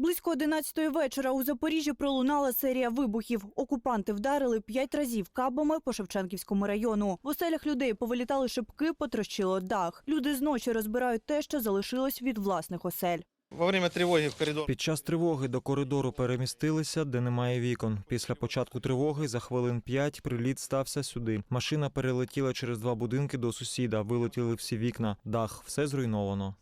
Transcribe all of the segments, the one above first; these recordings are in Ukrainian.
Близько 11-ї вечора у Запоріжжі пролунала серія вибухів. Окупанти вдарили п'ять разів кабами по Шевченківському району. В оселях людей повилітали шибки, потрощило дах. Люди зночі розбирають те, що залишилось від власних осель. Во время тривоги в коридор Під час тривоги до коридору перемістилися, де немає вікон. Після початку тривоги за хвилин п'ять приліт стався сюди. Машина перелетіла через два будинки до сусіда. Вилетіли всі вікна, дах, все зруйновано.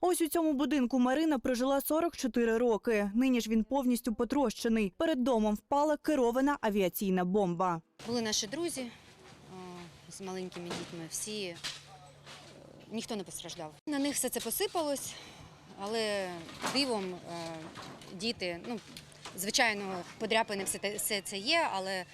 Ось у цьому будинку Марина прожила 44 роки. Нині ж він повністю потрощений. Перед домом впала керована авіаційна бомба. Були наші друзі е, з маленькими дітьми. Всі е, ніхто не постраждав. На них все це посипалось, але дивом е, діти, ну звичайно, подряпини все, це є, але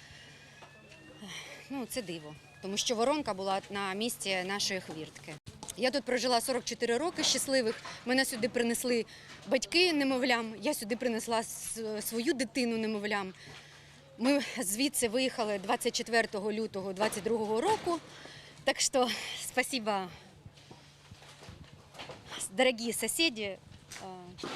ну, це диво, тому що воронка була на місці нашої хвіртки. Я тут прожила 44 роки щасливих. Мене сюди принесли батьки немовлям. Я сюди принесла свою дитину немовлям. Ми звідси виїхали 24 лютого 22 року. Так що спасибо, дорогие соседи, э,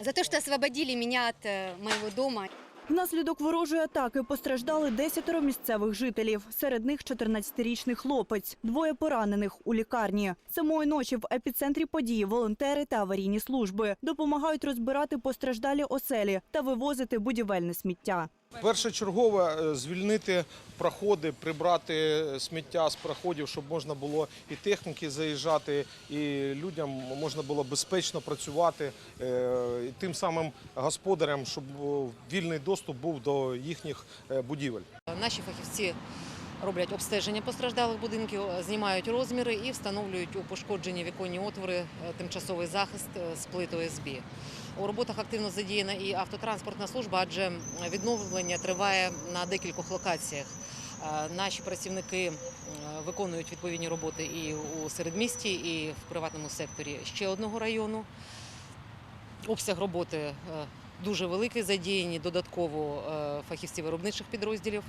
за то, что освободили меня от э, моего дома. Внаслідок ворожої атаки постраждали десятеро місцевих жителів. Серед них 14-річний хлопець, двоє поранених у лікарні. Самої ночі в епіцентрі події волонтери та аварійні служби допомагають розбирати постраждалі оселі та вивозити будівельне сміття. Першочергово е, звільнити проходи, прибрати сміття з проходів, щоб можна було і техніки заїжджати, і людям можна було безпечно працювати, е, і тим самим господарям, щоб е, вільний доступ був до їхніх е, будівель. Наші фахівці роблять обстеження постраждалих будинків, знімають розміри і встановлюють у пошкоджені віконні отвори е, тимчасовий захист е, з плит ОСБ. У роботах активно задіяна і автотранспортна служба, адже відновлення триває на декількох локаціях. Е, Наші працівники е, виконують відповідні роботи і у середмісті, і в приватному секторі ще одного району. Обсяг роботи е, дуже великий, задіяні додатково фахівці виробничих підрозділів.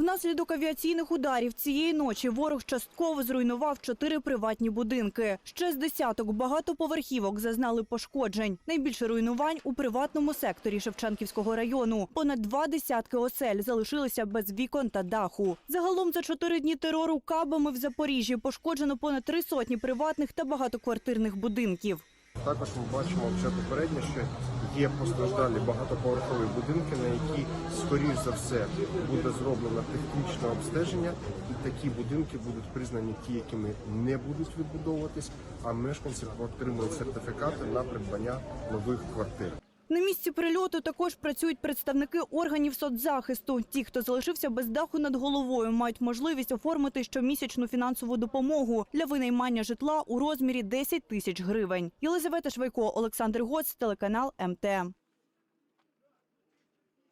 Внаслідок авіаційних ударів цієї ночі ворог частково зруйнував чотири приватні будинки. Ще з десяток багатоповерхівок зазнали пошкоджень. Найбільше руйнувань у приватному секторі Шевченківського району. Понад два десятки осель залишилися без вікон та даху. Загалом за чотири дні терору кабами в Запоріжжі пошкоджено понад три сотні приватних та багатоквартирних будинків. Також ми бачимо вже попередньо, є постраждалі багатоповерхові будинки, на які, скоріш за все, буде зроблено технічне обстеження, і такі будинки будуть признані ті, якими не будуть відбудовуватись, а мешканці отримують сертифікати на придбання нових квартир. На місці прильоту також працюють представники органів соцзахисту. Ті, хто залишився без даху над головою, мають можливість оформити щомісячну фінансову допомогу для винаймання житла у розмірі 10 тисяч гривень. Єлизавета Швайко, Олександр Гоц, телеканал МТ.